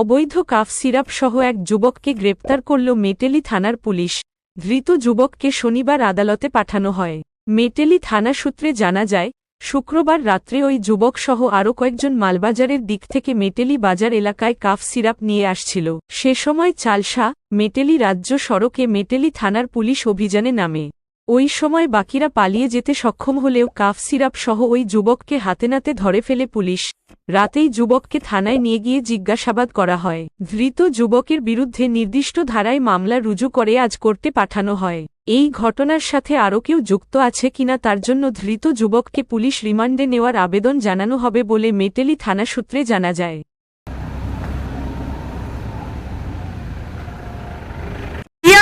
অবৈধ cough syrup সহ এক যুবককে গ্রেপ্তার করল মেটেলি থানার পুলিশ। ধৃত যুবককে শনিবার আদালতে পাঠানো হয়। মেটেলি থানা সূত্রে জানা যায়, শুক্রবার রাত্রে ওই যুবক সহ আরও কয়েকজন মালবাজারের দিক থেকে মেটেলি বাজার এলাকায় কাফ সিরাপ নিয়ে আসছিল। সে সময় চালসা, মেটেলি রাজ্য সড়কে মেটেলি থানার পুলিশ অভিযানে নামে। ওই সময় বাকিরা পালিয়ে যেতে সক্ষম হলেও কাফ সিরাপ সহ ওই যুবককে হাতে নাতে ধরে ফেলে পুলিশ। রাতেই যুবককে থানায় নিয়ে গিয়ে জিজ্ঞাসাবাদ করা হয়। ধৃত যুবকের বিরুদ্ধে নির্দিষ্ট ধারায় মামলা রুজু করে আজ করতে পাঠানো হয়। এই ঘটনার সাথে আরও কেউ যুক্ত আছে কিনা তার জন্য ধৃত যুবককে পুলিশ রিমান্ডে নেওয়ার আবেদন জানানো হবে বলে মেটেলি থানা সূত্রে জানা যায় রিয়া